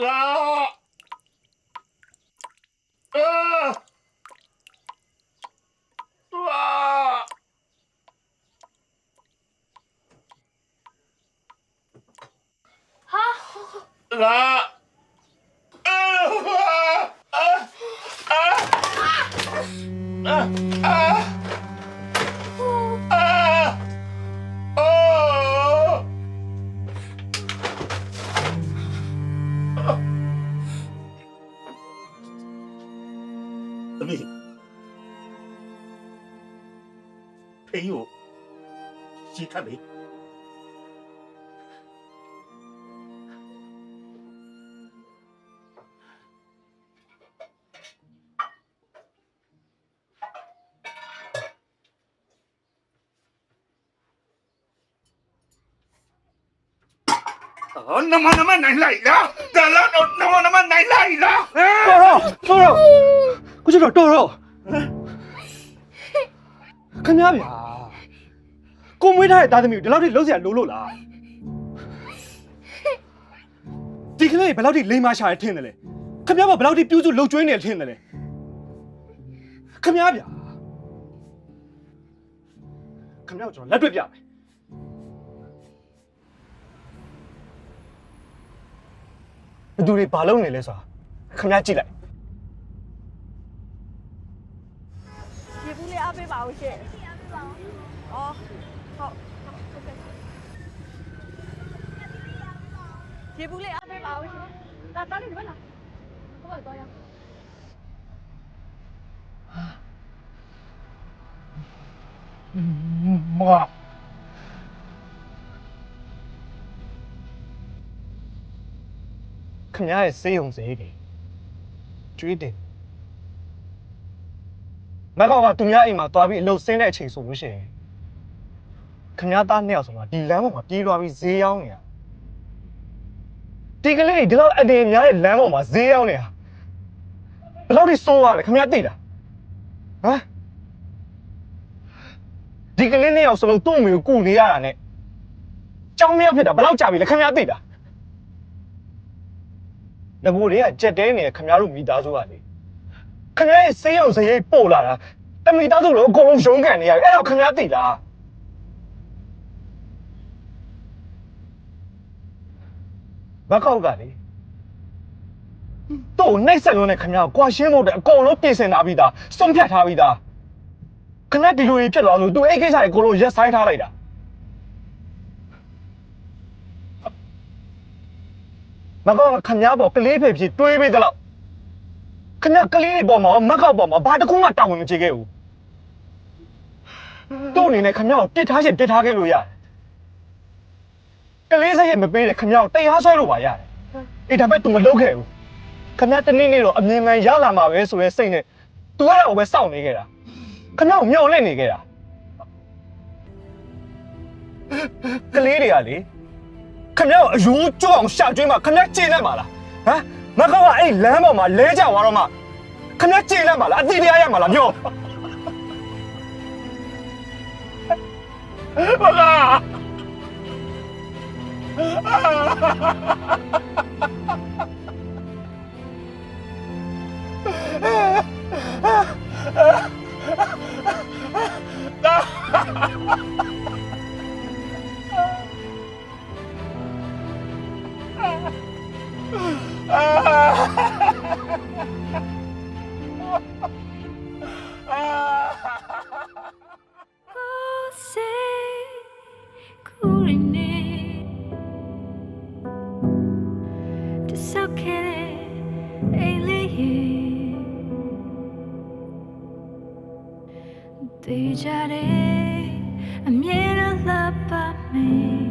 あうわうわあはあ tấm hình 朋友其他没。Oh, naman naman, nahilaila! Dala, naman naman, nahilaila! Toro! Toro! ကိုကျွန်တော်တော်တော့ခင်ဗျားဗျာကိုမွေးထားတဲ့သားသမီးကိုဒီလောက်ထိလှုပ်เสียလိုးလို့လားဒီကလေးဘယ်လောက်ထိလိမ်မရှာရထင်းတယ်လဲခင်ဗျားကဘယ်လောက်ထိပြူးစုလှုပ်ကျွေးနေတယ်ထင်းတယ်လဲခင်ဗျားဗျာခင်ဗျားကိုကျွန်တော်လက်တွေ့ပြမယ်ဘသူတွေဘာလုပ်နေလဲဆိုတာခင်ဗျားကြည့်လိုက် အားပေးပါဦးရှင်ရေအားပေးပါဦးအော်ဟုတ်ဟုတ်ကဲ့ရေဘူးလေးအားပေးပါဦးရှင်တာတာလေးဒီဘက်လာဟုတ်ပါတော့ရ妈，ခင်ဗျားရဲ့စေးုံစေးတွေကျွေးတယ် မကောက်ကသူများအိမ်မှာသွားပြီးအလုပ်ဆင်းတဲ့အချိန်ဆိုလို့ရှိရင်ခင်ဗျားသားနှစ်ယောက်ဆိုတာဒီလမ်းပေါ်မှာပြေးသွားပြီးဈေးရောက်နေတာဒီကလေးဒီလောက်အတင်များတဲ့လမ်းပေါ်မှာဈေးရောက်နေတာဘယ်လောက်ထိစိုးရလဲခင်ဗျားသိလားဟမ်ဒီကလေးနှစ်ယောက်စလုံးသူ့အမေကိုကူနေရတာနဲ့ကြောင်းမြောက်ဖြစ်တာဘယ်လောက်ကြာပြီလဲခင်ဗျားသိလားငကိုတွေကကြက်တဲနေတယ်ခင်ဗျားတို့မိသားစုကလေ ခင်ဗျားရဲ့စေးအောင်စရိတ်ပို့လာတာတမိသားစုလုံးအကုန်လုံးရုံးကန်နေရတယ်အဲ့တော့ခင်ဗျားသိလားဘကောက်ကလေတော့နှိပ်ဆက်လုံးနဲ့ခင်ဗျားကိုကွာရှင်းဖို့အတွက်အကုန်လုံးပြင်ဆင်ထားပြီးသားစုံဖြတ်ထားပြီးသားခင်ဗျားဒီလိုကြီးဖြစ်သွားလို့သူအဲ့ကိစ္စတွေအကုန်လုံးရက်ဆိုင်ထားလိုက်တာမကောကခမ ्या ပေါ်ကလေးဖေဖြစ်တွေးပေးတယ်လို့ ခင်ဗျာကလေးတွေပေါ်မှာမက်ကောက်ပေါ်မှာဘာတစ်ခုမှတာဝန်မချေခဲ့ဘူးသူ့အနေနဲ့ခင်ဗျာကိုတစ်ထားရှင်တစ်ထားခဲ့လို့ရတယ်ကလေးစရဲ့မပေးတဲ့ခင်ဗျာကိုတရားဆွဲလို့ပါရတယ်အေးဒါပေမဲ့ तू မလုပ်ခဲ့ဘူးခင်ဗျာတနေ့နေ့တော့အမြင်မှန်ရလာမှာပဲဆိုရဲစိတ်နဲ့ तू အဲ့ဒါကိုပဲစောင့်နေခဲ့တာခင်ဗျာကိုမျှော်လင့်နေခဲ့တာကလေးတွေကလေခင်ဗျာကိုအယုံကြောက်အောင်ရှာကျွေးမှခင်ဗျာကျင်းနေမှာလားဟမ် မကောကအဲ့လမ်းပေါ်မှာလဲကြသွားတော့မှခမရကျေနပ်မှာလားအတိတရားရမှာလားပြော 我啊！တေးကြတယ်အမြဲတမ်းလှပပါမယ်